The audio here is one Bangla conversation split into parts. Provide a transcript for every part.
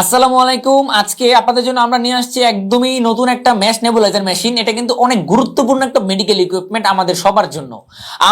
আসসালামু আলাইকুম। আজকে আপনাদের জন্য আমরা নিয়ে আসছি একদমই নতুন একটা ম্যাশ নেবুলাইজার মেশিন এটা কিন্তু অনেক গুরুত্বপূর্ণ একটা মেডিকেল ইকুইপমেন্ট আমাদের সবার জন্য।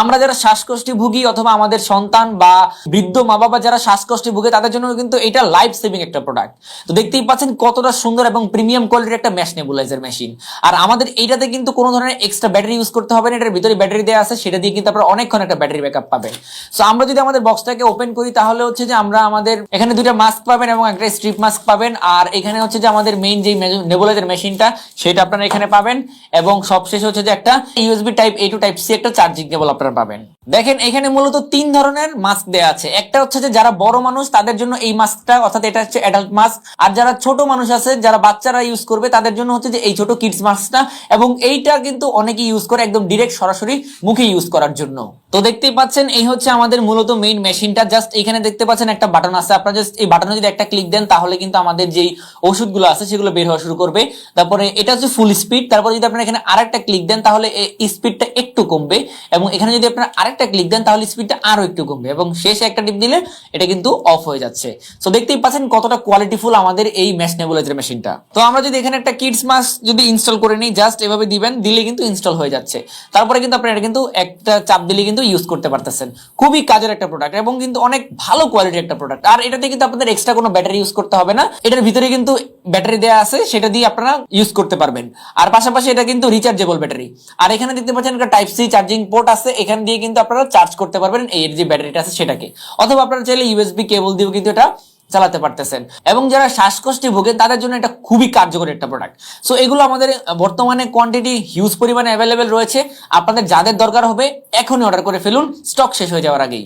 আমরা যারা শ্বাসকষ্টে ভুগি অথবা আমাদের সন্তান বা বৃদ্ধ মা বাবা যারা শ্বাসকষ্টে ভুগে তাদের জন্য কিন্তু এটা লাইফ সেভিং একটা প্রোডাক্ট তো দেখতেই পাচ্ছেন কতটা সুন্দর এবং প্রিমিয়াম কোয়ালিটির একটা ম্যাশ নেবুলাইজার মেশিন আর আমাদের এইটাতে কিন্তু কোনো ধরনের এক্সট্রা ব্যাটারি ইউজ করতে হবে না। এটার ভিতরে ব্যাটারি দেওয়া আছে, সেটা দিয়ে কিন্তু আপনারা অনেকক্ষণ একটা ব্যাটারি ব্যাকআপ পাবেন। সো আমরা যদি আমাদের বক্সটাকে ওপেন করি, তাহলে হচ্ছে যে আমরা আমাদের এখানে দুইটা মাস্ক পাবেন এবং একটা স্ট্রিপ মাস্ক পাবেন। আর এখানে হচ্ছে যে আমাদের মেইন যে নেবুলাইজার মেশিনটা সেটা আপনারা এখানে পাবেন। এবং সবশেষে হচ্ছে যে একটা USB type A to type C একটা চার্জিং কেবল আপনারা পাবেন। দেখেন, এখানে মূলত তিন ধরনের মাস্ক দেওয়া আছে। একটা হচ্ছে যে যারা বড় মানুষ, তাদের জন্য এই মাস্কটা অর্থাৎ এটা হচ্ছে অ্যাডাল্ট মাস্ক আর যারা ছোট মানুষ আছে, যারা বাচ্চারা ইউজ করবে, তাদের জন্য হচ্ছে যে এই ছোট কিডস মাস্কটা এবং এইটা কিন্তু অনেকে ইউজ করে একদম ডিরেক্ট সরাসরি মুখে ইউজ করার জন্য। তো দেখতেই পাচ্ছেন, এই হচ্ছে আমাদের মূলত মেইন মেশিনটা জাস্ট এখানে দেখতে পাচ্ছেন একটা বাটন আছে। আপনারা জাস্ট এই বাটনে যদি একটা ক্লিক দেন, তাহলে কিন্তু আমাদের যেই ওষুধগুলো আছে সেগুলো বের হওয়া শুরু করবে। তারপরে এটা হচ্ছে ফুল স্পিড তারপরে যদি আপনারা এখানে আরেকটা ক্লিক দেন, তাহলে স্পিডটা একটু কমবে এবং এখানে যদি আপনারা আরেকটা ক্লিক দেন, তাহলে স্পিডটা আরও একটু কমবে এবং শেষে একটা টিপ দিলে এটা কিন্তু অফ হয়ে যাচ্ছে। তো দেখতেই পাচ্ছেন কতটা কোয়ালিটিফুল আমাদের এই ম্যাশ নেবুলাইজার মেশিনটা তো আমরা যদি এখানে একটা কিডস মাস্ক যদি ইনস্টল করে নিই জাস্ট এভাবে দিবেন, দিলে কিন্তু ইনস্টল হয়ে যাচ্ছে। তারপরে কিন্তু আপনারা এটা কিন্তু একটা চাপ দিলে কিন্তু ইউজ করতে পারতেছেন। খুবই কাজের একটা প্রোডাক্ট এবং কিন্তু অনেক ভালো কোয়ালিটির একটা প্রোডাক্ট আর এটাতে কিন্তু আপনাদের এক্সট্রা কোনো ব্যাটারি ইউজ করতে হবে না। এটার ভিতরে কিন্তু ব্যাটারি দেওয়া আছে, সেটা দিয়ে আপনারা ইউজ করতে পারবেন। আর পাশাপাশি এটা কিন্তু রিচার্জেবল ব্যাটারি। আর এখানে দেখতে পাচ্ছেন একটা টাইপ সি চার্জিং পোর্ট আছে, এখান দিয়ে কিন্তু আপনারা চার্জ করতে পারবেন এর যে ব্যাটারিটা আছে সেটাকে। অথবা আপনারা চাইলে ইউএসবি কেবল দিয়েও কিন্তু এটা চালাতে পারতেছেন। এবং যারা শ্বাসকষ্টে ভোগে, তাদের জন্য এটা খুবই কার্যকরী একটা প্রোডাক্ট সো এগুলো আমাদের বর্তমানে কোয়ান্টিটি হিউজ পরিমাণে অ্যাভেলেবেল রয়েছে। আপনাদের যাদের দরকার হবে, এখনই অর্ডার করে ফেলুন। স্টক শেষ হয়ে যাওয়ার আগেই।